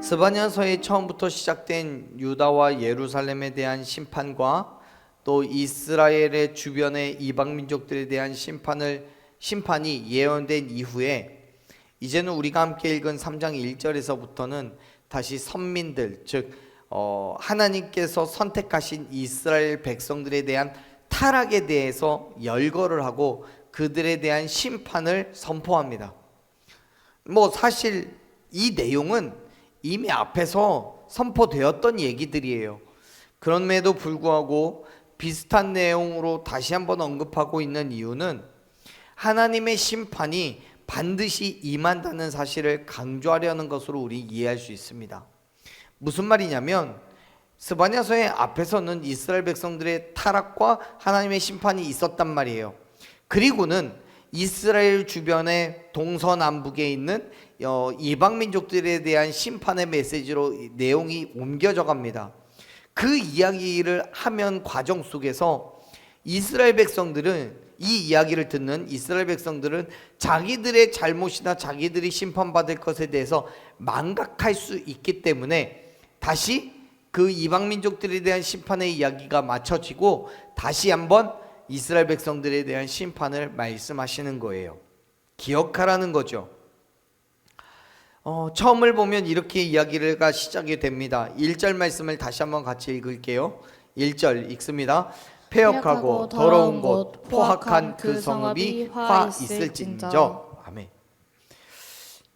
스바냐서의 처음부터 시작된 유다와 예루살렘에 대한 심판과 또 이스라엘의 주변의 이방 민족들에 대한 심판을 심판이 예언된 이후에 이제는 우리가 함께 읽은 3장 1절에서부터는 다시 선민들 즉 어, 하나님께서 선택하신 이스라엘 백성들에 대한 타락에 대해서 열거를 하고 그들에 대한 심판을 선포합니다. 뭐 사실 이 내용은 이미 앞에서 선포되었던 얘기들이에요. 그럼에도 불구하고 비슷한 내용으로 다시 한번 언급하고 있는 이유는 하나님의 심판이 반드시 임한다는 사실을 강조하려는 것으로 우리 이해할 수 있습니다. 무슨 말이냐면 스바냐서의 앞에서는 이스라엘 백성들의 타락과 하나님의 심판이 있었단 말이에요. 그리고는 이스라엘 주변의 동서남북에 있는 어, 이방 민족들에 대한 심판의 메시지로 이 내용이 옮겨져 갑니다. 그 이야기를 하면 과정 속에서 이스라엘 백성들은 이 이야기를 듣는 이스라엘 백성들은 자기들의 잘못이나 자기들이 심판받을 것에 대해서 망각할 수 있기 때문에 다시 그 이방 민족들에 대한 심판의 이야기가 맞춰지고 다시 한번 이스라엘 백성들에 대한 심판을 말씀하시는 거예요. 기억하라는 거죠. 어, 처음을 보면 이렇게 이야기가 시작이 됩니다. 1절 말씀을 다시 한번 같이 읽을게요. 1절 읽습니다. 폐역하고 더러운 곳 포악한 그 성읍이 화 있을진저 아멘.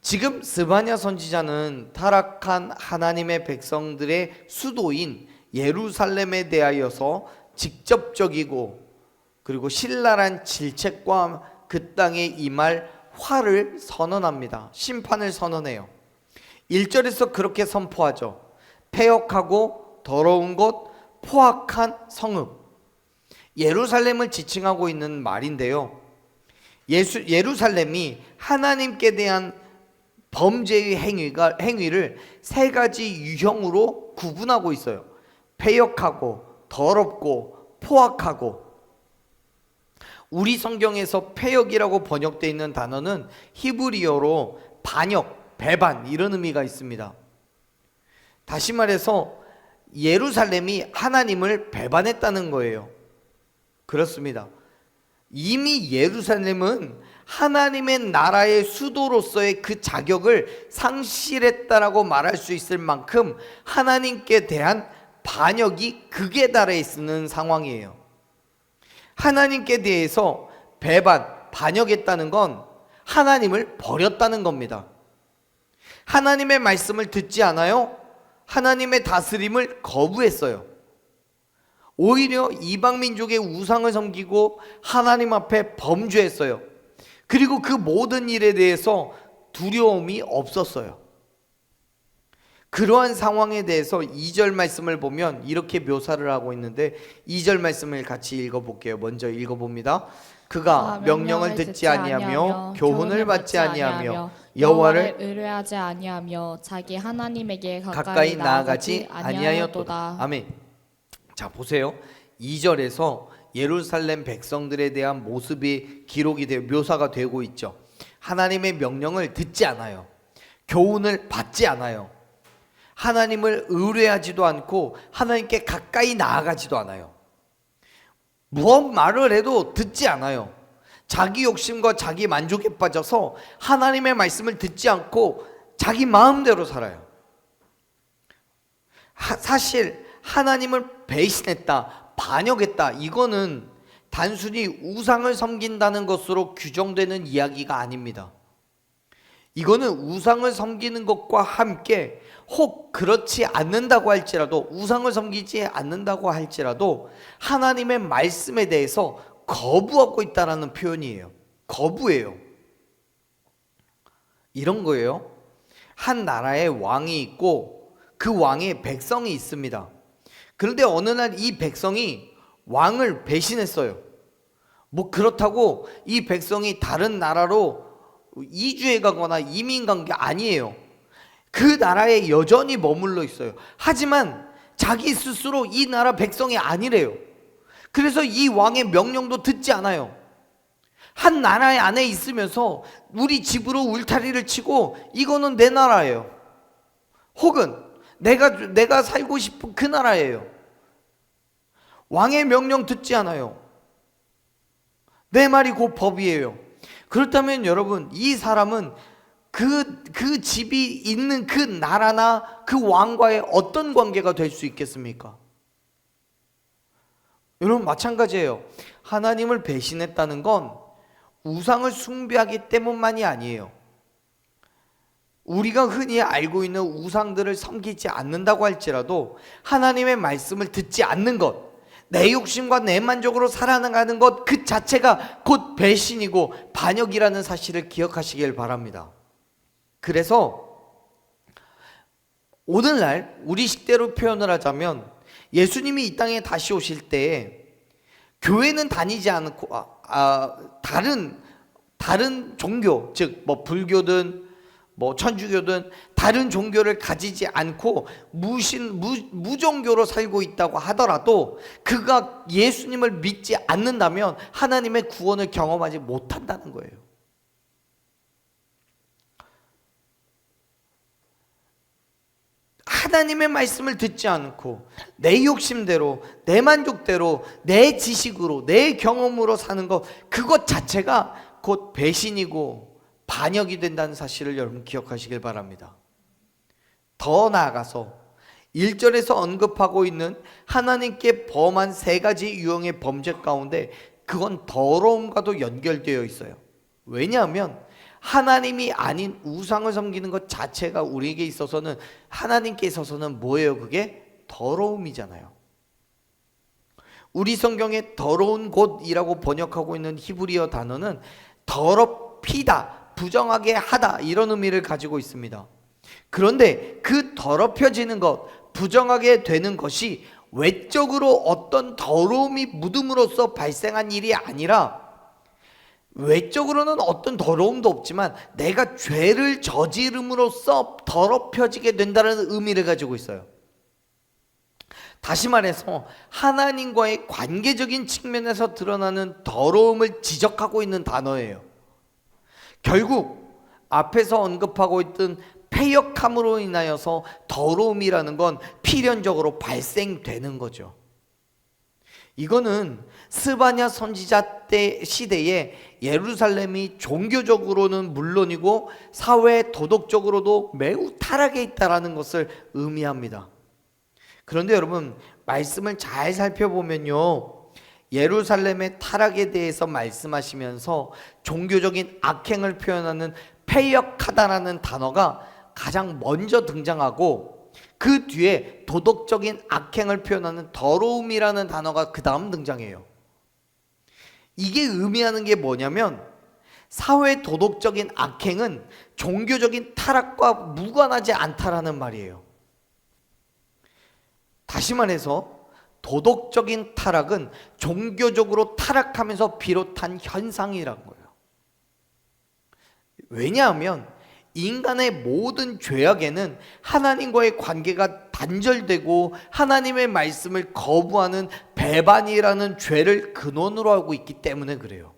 지금 스바냐 선지자는 타락한 하나님의 백성들의 수도인 예루살렘에 대하여서 직접적이고 그리고 신랄한 질책과 그 땅에 임할 화를 선언합니다. 심판을 선언해요. 1절에서 그렇게 선포하죠. 폐역하고 더러운 곳 포악한 성읍. 예루살렘을 지칭하고 있는 말인데요. 예수, 예루살렘이 하나님께 대한 범죄의 행위가 행위를 세 가지 유형으로 구분하고 있어요. 폐역하고 더럽고 포악하고 우리 성경에서 폐역이라고 번역되어 있는 단어는 히브리어로 반역, 배반 이런 의미가 있습니다. 다시 말해서 예루살렘이 하나님을 배반했다는 거예요. 그렇습니다. 이미 예루살렘은 하나님의 나라의 수도로서의 그 자격을 상실했다라고 말할 수 있을 만큼 하나님께 대한 반역이 극에 달해 있는 상황이에요. 하나님께 대해서 배반, 반역했다는 건 하나님을 버렸다는 겁니다. 하나님의 말씀을 듣지 않아요? 하나님의 다스림을 거부했어요. 오히려 이방 민족의 우상을 섬기고 하나님 앞에 범죄했어요. 그리고 그 모든 일에 대해서 두려움이 없었어요. 그러한 상황에 대해서 2절 말씀을 보면 이렇게 묘사를 하고 있는데 2절 말씀을 같이 읽어 볼게요. 먼저 읽어 봅니다. 그가 명령을 듣지 아니하며 교훈을 받지 아니하며 여호와를 의뢰하지 아니하며 자기 하나님에게 가까이 나아가지. 아니하였도다. 아멘. 자, 보세요. 2절에서 예루살렘 백성들에 대한 모습이 기록이 되어 묘사가 되고 있죠. 하나님의 명령을 듣지 않아요. 교훈을 받지 않아요. 하나님을 의뢰하지도 않고 하나님께 가까이 나아가지도 않아요. 무엇 말을 해도 듣지 않아요. 자기 욕심과 자기 만족에 빠져서 하나님의 말씀을 듣지 않고 자기 마음대로 살아요. 하- 사실 하나님을 배신했다, 반역했다, 이거는 단순히 우상을 섬긴다는 것으로 규정되는 이야기가 아닙니다. 이거는 우상을 섬기는 것과 함께 혹 그렇지 않는다고 할지라도 우상을 섬기지 않는다고 할지라도 하나님의 말씀에 대해서 거부하고 있다라는 표현이에요. 거부예요. 이런 거예요. 한 나라에 왕이 있고 그 왕의 백성이 있습니다. 그런데 어느 날 이 백성이 왕을 배신했어요. 뭐 그렇다고 이 백성이 다른 나라로 이주해 가거나 이민 간 게 아니에요. 그 나라에 여전히 머물러 있어요. 하지만 자기 스스로 이 나라 백성이 아니래요. 그래서 이 왕의 명령도 듣지 않아요. 한 나라의 안에 있으면서 우리 집으로 울타리를 치고 이거는 내 나라예요. 혹은 내가 내가 살고 싶은 그 나라예요. 왕의 명령 듣지 않아요. 내 말이 곧 법이에요. 그렇다면 여러분, 이 사람은 그, 그 집이 있는 그 나라나 그 왕과의 어떤 관계가 될 수 있겠습니까? 여러분, 마찬가지예요. 하나님을 배신했다는 건 우상을 숭배하기 때문만이 아니에요. 우리가 흔히 알고 있는 우상들을 섬기지 않는다고 할지라도 하나님의 말씀을 듣지 않는 것, 내 욕심과 내 만족으로 살아나가는 것 그 자체가 곧 배신이고 반역이라는 사실을 기억하시길 바랍니다. 그래서 오늘날 우리 식대로 표현을 하자면 예수님이 이 땅에 다시 오실 때 교회는 다니지 않고 아, 아, 다른 다른 종교 즉 뭐 불교든 뭐 천주교든 다른 종교를 가지지 않고 무신 무, 무종교로 살고 있다고 하더라도 그가 예수님을 믿지 않는다면 하나님의 구원을 경험하지 못한다는 거예요. 하나님의 말씀을 듣지 않고 내 욕심대로 내 만족대로 내 지식으로 내 경험으로 사는 것 그것 자체가 곧 배신이고 반역이 된다는 사실을 여러분 기억하시길 바랍니다. 더 나아가서 1절에서 언급하고 있는 하나님께 범한 세 가지 유형의 범죄 가운데 그건 더러움과도 연결되어 있어요. 왜냐하면 하나님이 아닌 우상을 섬기는 것 자체가 우리에게 있어서는 하나님께 있어서는 뭐예요? 그게 더러움이잖아요. 우리 성경에 더러운 곳이라고 번역하고 있는 히브리어 단어는 더럽히다, 부정하게 하다 이런 의미를 가지고 있습니다. 그런데 그 더럽혀지는 것, 부정하게 되는 것이 외적으로 어떤 더러움이 묻음으로써 발생한 일이 아니라 외적으로는 어떤 더러움도 없지만 내가 죄를 저지름으로써 더럽혀지게 된다는 의미를 가지고 있어요. 다시 말해서 하나님과의 관계적인 측면에서 드러나는 더러움을 지적하고 있는 단어예요. 결국 앞에서 언급하고 있던 폐역함으로 인하여서 더러움이라는 건 필연적으로 발생되는 거죠. 이거는 스바냐 선지자 때 시대에 예루살렘이 종교적으로는 물론이고 사회 도덕적으로도 매우 타락해 있다라는 것을 의미합니다. 그런데 여러분 말씀을 잘 살펴보면요. 예루살렘의 타락에 대해서 말씀하시면서 종교적인 악행을 표현하는 폐역하다라는 단어가 가장 먼저 등장하고 그 뒤에 도덕적인 악행을 표현하는 더러움이라는 단어가 그 다음 등장해요. 이게 의미하는 게 뭐냐면 사회 도덕적인 악행은 종교적인 타락과 무관하지 않다라는 말이에요. 다시 말해서 도덕적인 타락은 종교적으로 타락하면서 비롯한 현상이란 거예요. 왜냐하면 인간의 모든 죄악에는 하나님과의 관계가 단절되고 하나님의 말씀을 거부하는 배반이라는 죄를 근원으로 하고 있기 때문에 그래요.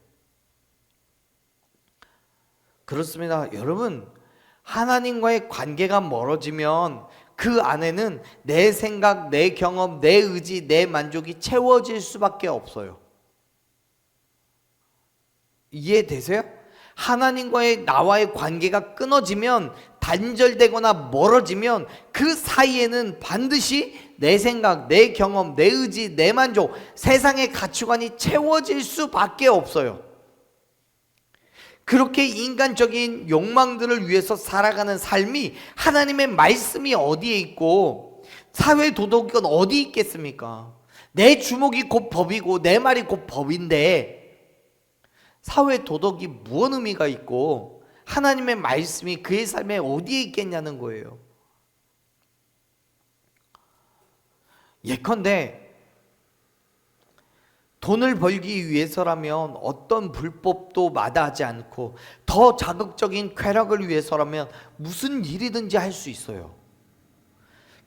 그렇습니다. 여러분, 하나님과의 관계가 멀어지면 그 안에는 내 생각, 내 경험, 내 의지, 내 만족이 채워질 수밖에 없어요. 이해되세요? 하나님과의 나와의 관계가 끊어지면 단절되거나 멀어지면 그 사이에는 반드시 내 생각, 내 경험, 내 의지, 내 만족, 세상의 가치관이 채워질 수밖에 없어요. 그렇게 인간적인 욕망들을 위해서 살아가는 삶이 하나님의 말씀이 어디에 있고 사회 도덕은 어디 있겠습니까? 내 주목이 곧 법이고 내 말이 곧 법인데 사회 도덕이 무언 의미가 있고 하나님의 말씀이 그의 삶에 어디에 있겠냐는 거예요. 예컨대 돈을 벌기 위해서라면 어떤 불법도 마다하지 않고 더 자극적인 쾌락을 위해서라면 무슨 일이든지 할 수 있어요.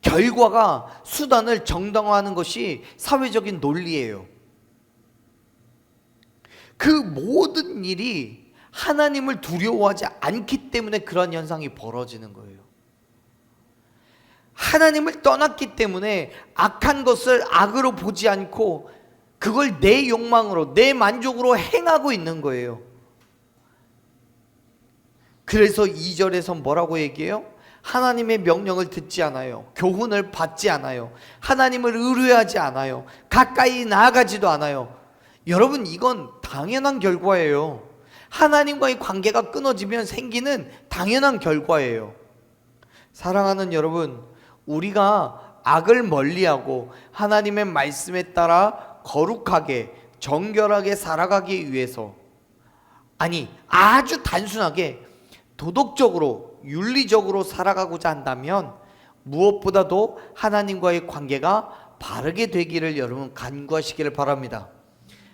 결과가 수단을 정당화하는 것이 사회적인 논리예요. 그 모든 일이 하나님을 두려워하지 않기 때문에 그런 현상이 벌어지는 거예요. 하나님을 떠났기 때문에 악한 것을 악으로 보지 않고 그걸 내 욕망으로 내 만족으로 행하고 있는 거예요. 그래서 2절에서 뭐라고 얘기해요? 하나님의 명령을 듣지 않아요. 교훈을 받지 않아요. 하나님을 의뢰하지 않아요. 가까이 나아가지도 않아요. 여러분, 이건 당연한 결과예요. 하나님과의 관계가 끊어지면 생기는 당연한 결과예요. 사랑하는 여러분, 우리가 악을 멀리하고 하나님의 말씀에 따라 거룩하게, 정결하게 살아가기 위해서 아니, 아주 단순하게 도덕적으로, 윤리적으로 살아가고자 한다면 무엇보다도 하나님과의 관계가 바르게 되기를 여러분 간구하시기를 바랍니다.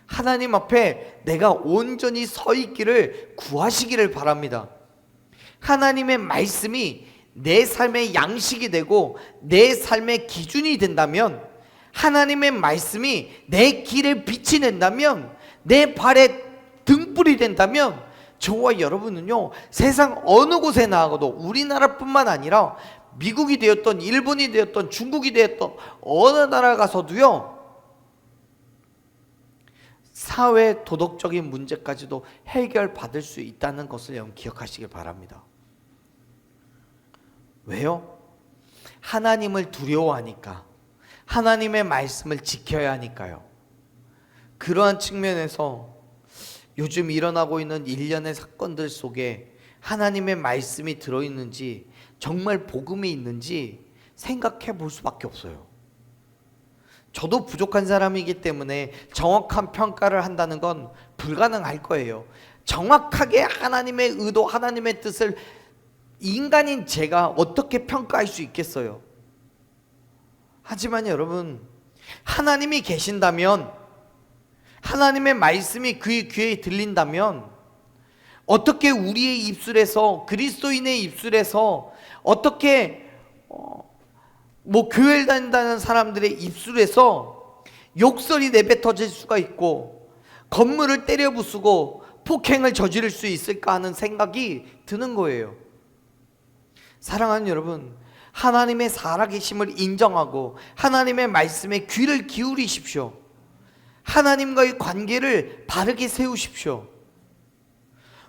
하나님 앞에 내가 온전히 서 있기를 구하시기를 바랍니다. 하나님의 말씀이 내 삶의 양식이 되고 내 삶의 기준이 된다면 하나님의 말씀이 내 길에 빛이 된다면 내 발에 등불이 된다면 저와 여러분은요 세상 어느 곳에 나가도 우리나라뿐만 아니라 미국이 되었던 일본이 되었던 중국이 되었던 어느 나라 가서도요 사회 도덕적인 문제까지도 해결받을 수 있다는 것을 여러분 기억하시길 바랍니다. 왜요? 하나님을 두려워하니까 하나님의 말씀을 지켜야 하니까요. 그러한 측면에서 요즘 일어나고 있는 일련의 사건들 속에 하나님의 말씀이 들어있는지 정말 복음이 있는지 생각해 볼 수밖에 없어요. 저도 부족한 사람이기 때문에 정확한 평가를 한다는 건 불가능할 거예요. 정확하게 하나님의 의도, 하나님의 뜻을 인간인 제가 어떻게 평가할 수 있겠어요? 하지만 여러분, 하나님이 계신다면, 하나님의 말씀이 그의 귀에 들린다면, 어떻게 우리의 입술에서, 그리스도인의 입술에서, 어떻게, 어, 뭐, 교회를 다닌다는 사람들의 입술에서 욕설이 내뱉어질 수가 있고, 건물을 때려 부수고, 폭행을 저지를 수 있을까 하는 생각이 드는 거예요. 사랑하는 여러분, 하나님의 살아계심을 인정하고 하나님의 말씀에 귀를 기울이십시오. 하나님과의 관계를 바르게 세우십시오.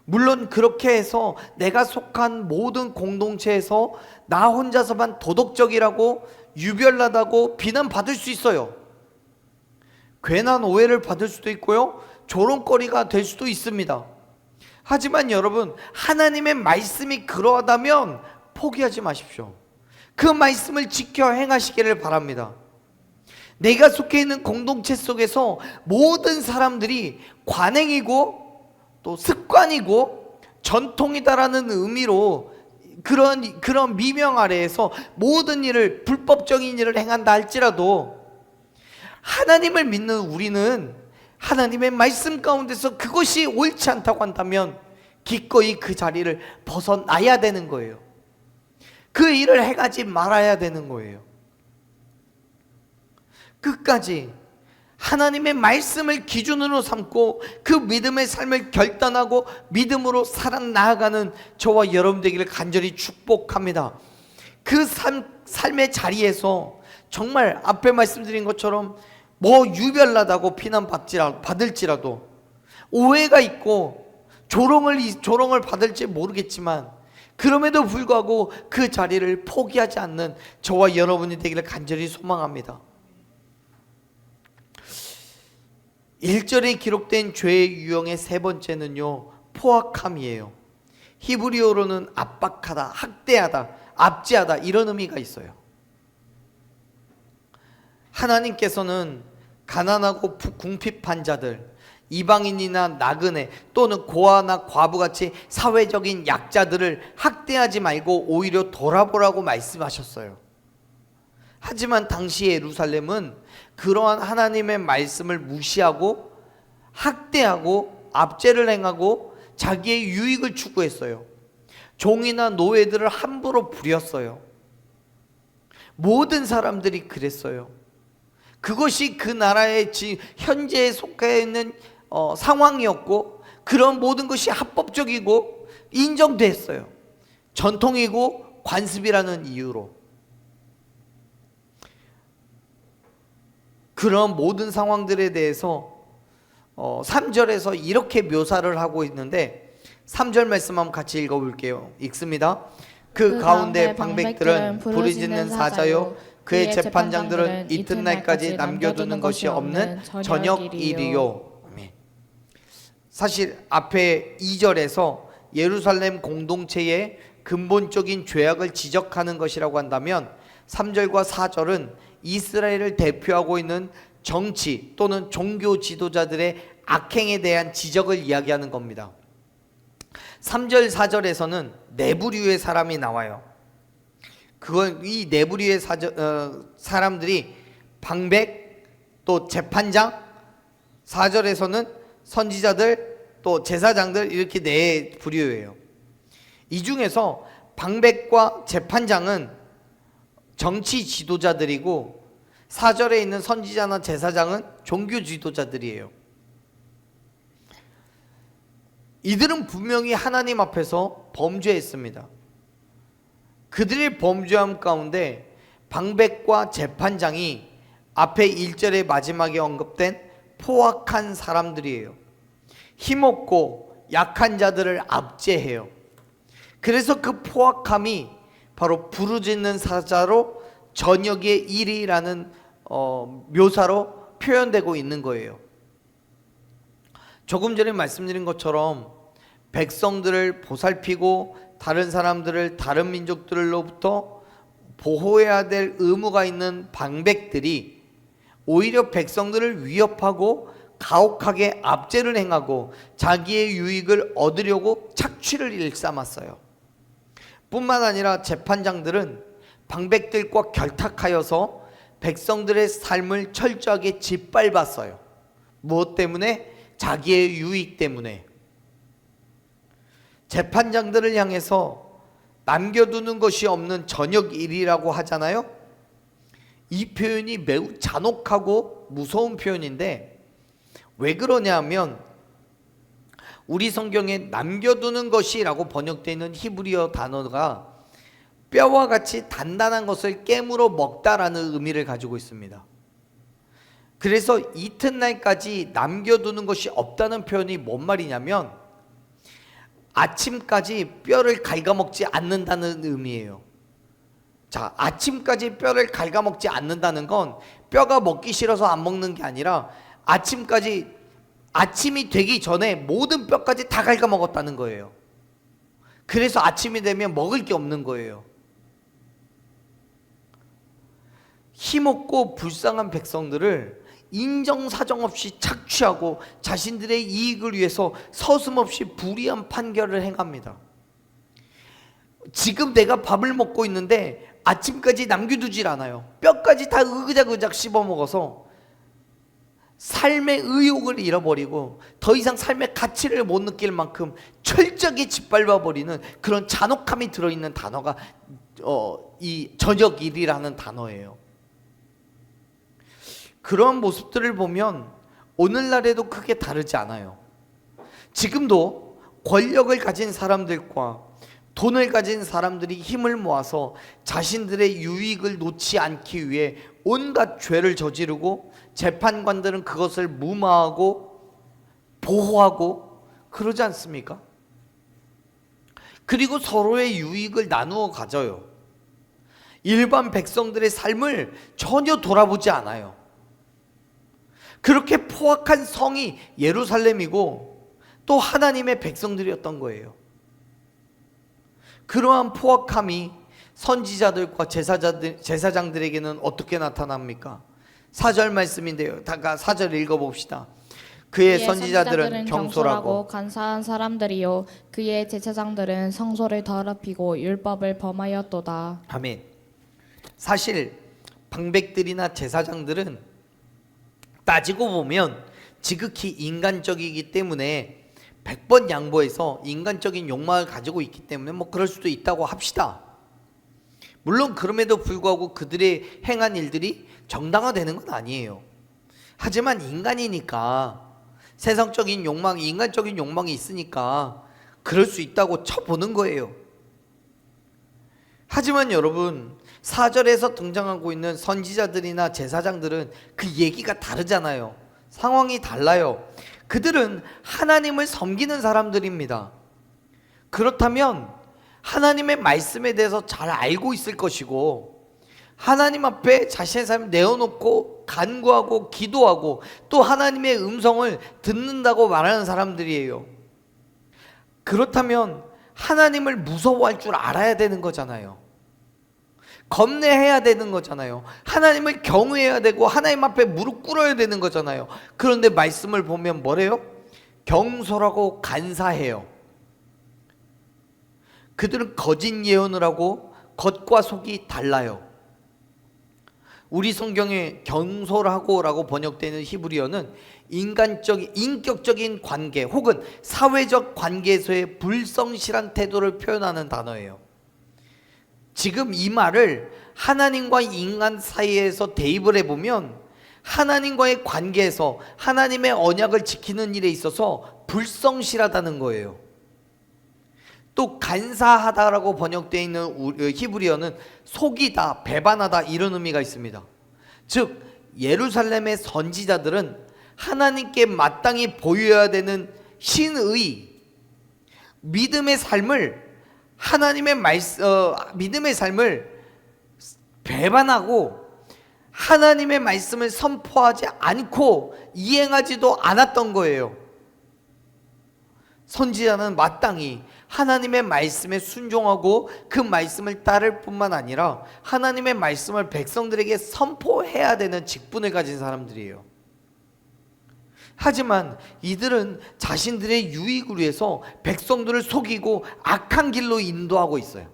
물론 그렇게 해서 내가 속한 모든 공동체에서 나 혼자서만 도덕적이라고 유별나다고 비난받을 수 있어요. 괜한 오해를 받을 수도 있고요. 조롱거리가 될 수도 있습니다. 하지만 여러분, 하나님의 말씀이 그러하다면 포기하지 마십시오. 그 말씀을 지켜 행하시기를 바랍니다. 내가 속해 있는 공동체 속에서 모든 사람들이 관행이고 또 습관이고 전통이다라는 의미로 그런 그런 미명 아래에서 모든 일을 불법적인 일을 행한다 할지라도 하나님을 믿는 우리는 하나님의 말씀 가운데서 그것이 옳지 않다고 한다면 기꺼이 그 자리를 벗어나야 되는 거예요. 그 일을 해가지 말아야 되는 거예요. 끝까지 하나님의 말씀을 기준으로 삼고 그 믿음의 삶을 결단하고 믿음으로 살아 나아가는 저와 여러분 되기를 간절히 축복합니다. 그 삶, 삶의 자리에서 정말 앞에 말씀드린 것처럼 뭐 유별나다고 비난받을지라도 오해가 있고 조롱을 조롱을 받을지 모르겠지만 그럼에도 불구하고 그 자리를 포기하지 않는 저와 여러분이 되기를 간절히 소망합니다. 1절에 기록된 죄의 유형의 세 번째는요, 포악함이에요. 히브리어로는 압박하다, 학대하다, 압제하다 이런 의미가 있어요. 하나님께서는 가난하고 궁핍한 자들, 이방인이나 나그네 또는 고아나 과부같이 사회적인 약자들을 학대하지 말고 오히려 돌아보라고 말씀하셨어요. 하지만 당시 예루살렘은 그러한 하나님의 말씀을 무시하고 학대하고 압제를 행하고 자기의 유익을 추구했어요. 종이나 노예들을 함부로 부렸어요. 모든 사람들이 그랬어요. 그것이 그 나라의 현재에 속해 있는 어, 상황이었고 그런 모든 것이 합법적이고 인정됐어요. 전통이고 관습이라는 이유로. 그런 모든 상황들에 대해서 어, 3절에서 이렇게 묘사를 하고 있는데 3절 말씀 한번 같이 읽어볼게요. 읽습니다. 그, 그 가운데 방백들은 부르짖는 사자요 그의 재판장들은 이튿날까지 남겨두는 것이 없는 저녁 일이요. 사실 앞에 2절에서 예루살렘 공동체의 근본적인 죄악을 지적하는 것이라고 한다면 3절과 4절은 이스라엘을 대표하고 있는 정치 또는 종교 지도자들의 악행에 대한 지적을 이야기하는 겁니다. 3절 4절에서는 내부류의 사람이 나와요. 그건 이 내부류의 사저, 어, 사람들이 방백 또 재판장 4절에서는 선지자들 또 제사장들 이렇게 네 부류예요. 이 중에서 방백과 재판장은 정치 지도자들이고 4절에 있는 선지자나 제사장은 종교 지도자들이에요. 이들은 분명히 하나님 앞에서 범죄했습니다. 그들의 범죄함 가운데 방백과 재판장이 앞에 1절의 마지막에 언급된 포악한 사람들이에요. 힘없고 약한 자들을 압제해요. 그래서 그 포악함이 바로 부르짖는 사자로 저녁의 일이라는 어, 묘사로 표현되고 있는 거예요. 조금 전에 말씀드린 것처럼 백성들을 보살피고 다른 사람들을 다른 민족들로부터 보호해야 될 의무가 있는 방백들이 오히려 백성들을 위협하고 가혹하게 압제를 행하고 자기의 유익을 얻으려고 착취를 일삼았어요. 뿐만 아니라 재판장들은 방백들과 결탁하여서 백성들의 삶을 철저하게 짓밟았어요. 무엇 때문에? 자기의 유익 때문에. 재판장들을 향해서 남겨두는 것이 없는 저녁 일이라고 하잖아요. 이 표현이 매우 잔혹하고 무서운 표현인데 왜 그러냐면 우리 성경에 남겨두는 것이라고 번역되어 있는 히브리어 단어가 뼈와 같이 단단한 것을 깨물어 먹다라는 의미를 가지고 있습니다. 그래서 이튿날까지 남겨두는 것이 없다는 표현이 뭔 말이냐면 아침까지 뼈를 갉아먹지 않는다는 의미예요. 자, 아침까지 뼈를 갉아먹지 않는다는 건 뼈가 먹기 싫어서 안 먹는 게 아니라 아침까지 아침이 되기 전에 모든 뼈까지 다 갉아먹었다는 거예요. 그래서 아침이 되면 먹을 게 없는 거예요. 힘없고 불쌍한 백성들을 인정사정 없이 착취하고 자신들의 이익을 위해서 서슴없이 불의한 판결을 행합니다. 지금 내가 밥을 먹고 있는데 아침까지 남겨두질 않아요. 뼈까지 다 으그작으작 씹어 먹어서 삶의 의욕을 잃어버리고 더 이상 삶의 가치를 못 느낄 만큼 철저하게 짓밟아 버리는 그런 잔혹함이 들어있는 단어가 어, 이 저녁 일이라는 단어예요. 그런 모습들을 보면 오늘날에도 크게 다르지 않아요. 지금도 권력을 가진 사람들과 돈을 가진 사람들이 힘을 모아서 자신들의 유익을 놓지 않기 위해 온갖 죄를 저지르고 재판관들은 그것을 무마하고 보호하고 그러지 않습니까? 그리고 서로의 유익을 나누어 가져요. 일반 백성들의 삶을 전혀 돌아보지 않아요. 그렇게 포악한 성이 예루살렘이고 또 하나님의 백성들이었던 거예요. 그러한 포악함이 선지자들과 제사자들, 제사장들에게는 어떻게 나타납니까? 4절 말씀인데요. 다가 4절 읽어봅시다. 그의 선지자들은 경솔하고 간사한 사람들이요 그의 제사장들은 성소를 더럽히고 율법을 범하였도다. 아멘. 사실 방백들이나 제사장들은 따지고 보면 지극히 인간적이기 때문에 100번 양보해서 인간적인 욕망을 가지고 있기 때문에 뭐 그럴 수도 있다고 합시다. 물론 그럼에도 불구하고 그들의 행한 일들이 정당화되는 건 아니에요. 하지만 인간이니까 세상적인 욕망, 인간적인 욕망이 있으니까 그럴 수 있다고 쳐보는 거예요. 하지만 여러분, 사절에서 등장하고 있는 선지자들이나 제사장들은 그 얘기가 다르잖아요. 상황이 달라요. 그들은 하나님을 섬기는 사람들입니다. 그렇다면 하나님의 말씀에 대해서 잘 알고 있을 것이고 하나님 앞에 자신의 삶을 내어놓고 간구하고 기도하고 또 하나님의 음성을 듣는다고 말하는 사람들이에요. 그렇다면 하나님을 무서워할 줄 알아야 되는 거잖아요. 겁내해야 되는 거잖아요. 하나님을 경외해야 되고 하나님 앞에 무릎 꿇어야 되는 거잖아요. 그런데 말씀을 보면 뭐래요? 경솔하고 간사해요. 그들은 거짓 예언을 하고 겉과 속이 달라요. 우리 성경에 경솔하고라고 번역되는 히브리어는 인간적인 인격적인 관계 혹은 사회적 관계에서의 불성실한 태도를 표현하는 단어예요. 지금 이 말을 하나님과 인간 사이에서 대입을 해보면 하나님과의 관계에서 하나님의 언약을 지키는 일에 있어서 불성실하다는 거예요. 또 간사하다라고 번역되어 있는 우- 어, 히브리어는 속이다, 배반하다 이런 의미가 있습니다. 즉 예루살렘의 선지자들은 하나님께 마땅히 보여야 되는 신의 믿음의 삶을 하나님의 말씀 어, 믿음의 삶을 배반하고 하나님의 말씀을 선포하지 않고 이행하지도 않았던 거예요. 선지자는 마땅히 하나님의 말씀에 순종하고 그 말씀을 따를 뿐만 아니라 하나님의 말씀을 백성들에게 선포해야 되는 직분을 가진 사람들이에요. 하지만 이들은 자신들의 유익을 위해서 백성들을 속이고 악한 길로 인도하고 있어요.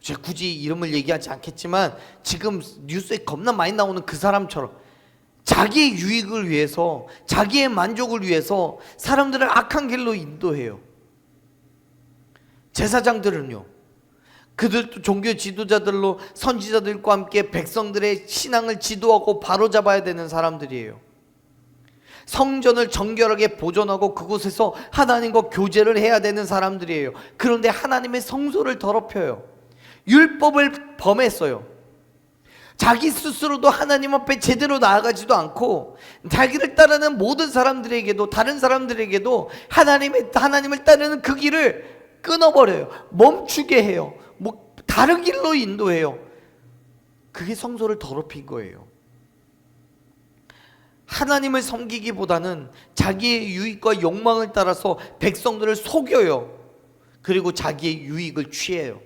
제가 굳이 이름을 얘기하지 않겠지만 지금 뉴스에 겁나 많이 나오는 그 사람처럼 자기의 유익을 위해서 자기의 만족을 위해서 사람들을 악한 길로 인도해요. 제사장들은요. 그들도 종교 지도자들로 선지자들과 함께 백성들의 신앙을 지도하고 바로잡아야 되는 사람들이에요. 성전을 정결하게 보존하고 그곳에서 하나님과 교제를 해야 되는 사람들이에요. 그런데 하나님의 성소를 더럽혀요. 율법을 범했어요. 자기 스스로도 하나님 앞에 제대로 나아가지도 않고 자기를 따르는 모든 사람들에게도 다른 사람들에게도 하나님의 하나님을 따르는 그 길을 끊어버려요. 멈추게 해요. 뭐 다른 길로 인도해요. 그게 성소를 더럽힌 거예요. 하나님을 섬기기보다는 자기의 유익과 욕망을 따라서 백성들을 속여요. 그리고 자기의 유익을 취해요.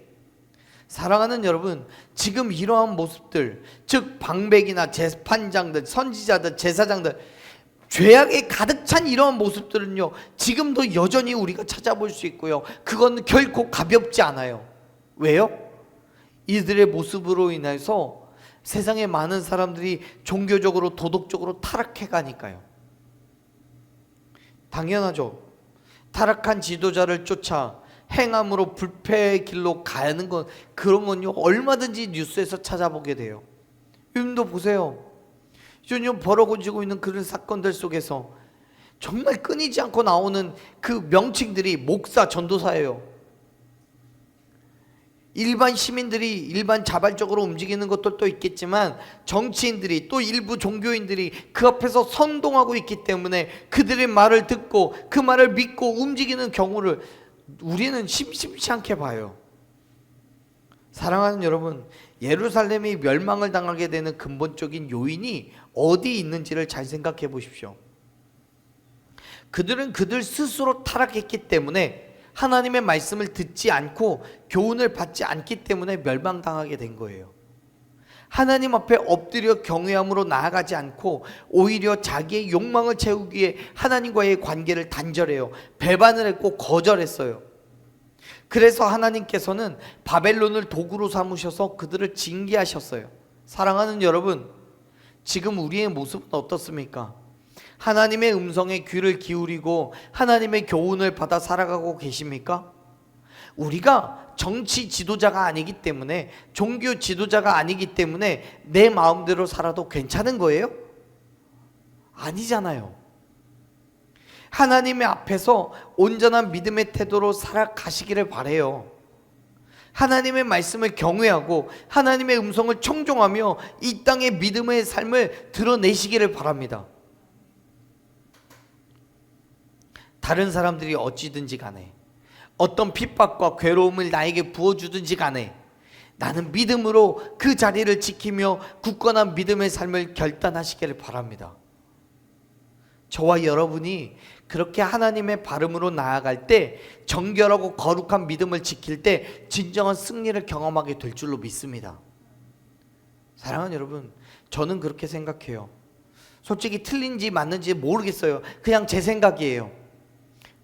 사랑하는 여러분, 지금 이러한 모습들, 즉 방백이나 재판장들, 선지자들, 제사장들 죄악에 가득 찬 이러한 모습들은요. 지금도 여전히 우리가 찾아볼 수 있고요. 그건 결코 가볍지 않아요. 왜요? 이들의 모습으로 인해서 세상에 많은 사람들이 종교적으로 도덕적으로 타락해 가니까요. 당연하죠. 타락한 지도자를 쫓아 행함으로 불패의 길로 가는 건 그런 건요 얼마든지 뉴스에서 찾아보게 돼요. 여러분도 보세요. 요즘 벌어지고 있는 그런 사건들 속에서 정말 끊이지 않고 나오는 그 명칭들이 목사, 전도사예요. 일반 시민들이 일반 자발적으로 움직이는 것들도 있겠지만 정치인들이 또 일부 종교인들이 그 앞에서 선동하고 있기 때문에 그들의 말을 듣고 그 말을 믿고 움직이는 경우를 우리는 심심치 않게 봐요. 사랑하는 여러분, 예루살렘이 멸망을 당하게 되는 근본적인 요인이 어디 있는지를 잘 생각해 보십시오. 그들은 그들 스스로 타락했기 때문에 하나님의 말씀을 듣지 않고 교훈을 받지 않기 때문에 멸망당하게 된 거예요. 하나님 앞에 엎드려 경외함으로 나아가지 않고 오히려 자기의 욕망을 채우기 위해 하나님과의 관계를 단절해요. 배반을 했고 거절했어요. 그래서 하나님께서는 바벨론을 도구로 삼으셔서 그들을 징계하셨어요. 사랑하는 여러분, 지금 우리의 모습은 어떻습니까? 하나님의 음성에 귀를 기울이고 하나님의 교훈을 받아 살아가고 계십니까? 우리가 정치 지도자가 아니기 때문에 종교 지도자가 아니기 때문에 내 마음대로 살아도 괜찮은 거예요? 아니잖아요. 하나님의 앞에서 온전한 믿음의 태도로 살아가시기를 바래요. 하나님의 말씀을 경외하고 하나님의 음성을 청종하며 이 땅의 믿음의 삶을 드러내시기를 바랍니다. 다른 사람들이 어찌든지 간에 어떤 핍박과 괴로움을 나에게 부어주든지 간에 나는 믿음으로 그 자리를 지키며 굳건한 믿음의 삶을 결단하시기를 바랍니다. 저와 여러분이 그렇게 하나님의 발음으로 나아갈 때 정결하고 거룩한 믿음을 지킬 때 진정한 승리를 경험하게 될 줄로 믿습니다. 사랑하는 여러분, 저는 그렇게 생각해요. 솔직히 틀린지 맞는지 모르겠어요. 그냥 제 생각이에요.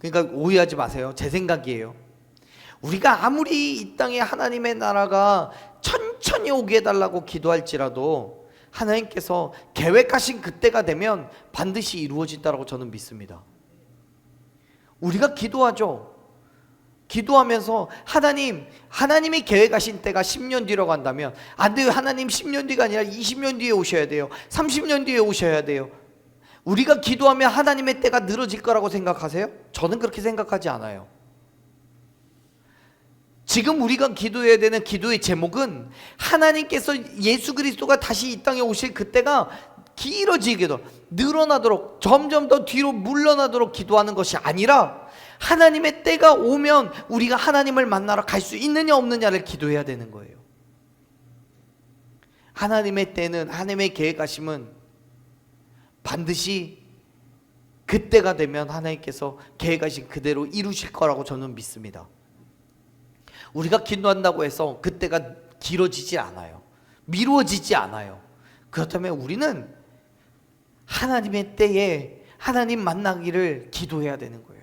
그러니까 오해하지 마세요. 제 생각이에요. 우리가 아무리 이 땅에 하나님의 나라가 천천히 오게 해달라고 기도할지라도 하나님께서 계획하신 그때가 되면 반드시 이루어진다라고 저는 믿습니다. 우리가 기도하죠. 기도하면서 하나님, 하나님이 계획하신 때가 10년 뒤로 간다면 안 돼요. 하나님 10년 뒤가 아니라 20년 뒤에 오셔야 돼요. 30년 뒤에 오셔야 돼요. 우리가 기도하면 하나님의 때가 늘어질 거라고 생각하세요? 저는 그렇게 생각하지 않아요. 지금 우리가 기도해야 되는 기도의 제목은 하나님께서 예수 그리스도가 다시 이 땅에 오실 그때가 길어지게도 늘어나도록 점점 더 뒤로 물러나도록 기도하는 것이 아니라 하나님의 때가 오면 우리가 하나님을 만나러 갈 수 있느냐 없느냐를 기도해야 되는 거예요. 하나님의 때는 하나님의 계획하심은 반드시 그때가 되면 하나님께서 계획하신 그대로 이루실 거라고 저는 믿습니다. 우리가 기도한다고 해서 그때가 길어지지 않아요. 미루어지지 않아요. 그렇다면 우리는 하나님의 때에 하나님 만나기를 기도해야 되는 거예요.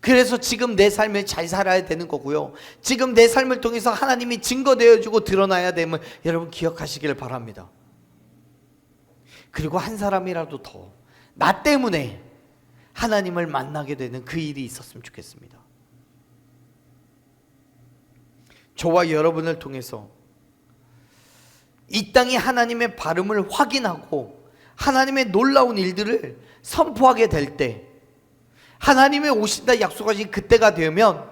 그래서 지금 내 삶을 잘 살아야 되는 거고요. 지금 내 삶을 통해서 하나님이 증거되어 주고 드러나야 됨을 여러분 기억하시기를 바랍니다. 그리고 한 사람이라도 더 나 때문에 하나님을 만나게 되는 그 일이 있었으면 좋겠습니다. 저와 여러분을 통해서 이 땅에 하나님의 발음을 확인하고 하나님의 놀라운 일들을 선포하게 될 때 하나님의 오신다 약속하신 그때가 되면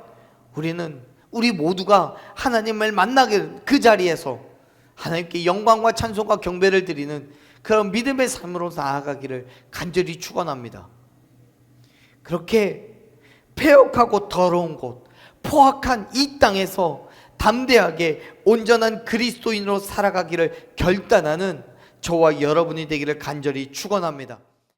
우리는 우리 모두가 하나님을 만나게 그 자리에서 하나님께 영광과 찬송과 경배를 드리는 그런 믿음의 삶으로 나아가기를 간절히 축원합니다. 그렇게 폐역하고 더러운 곳, 포악한 이 땅에서 담대하게 온전한 그리스도인으로 살아가기를 결단하는 저와 여러분이 되기를 간절히 축원합니다.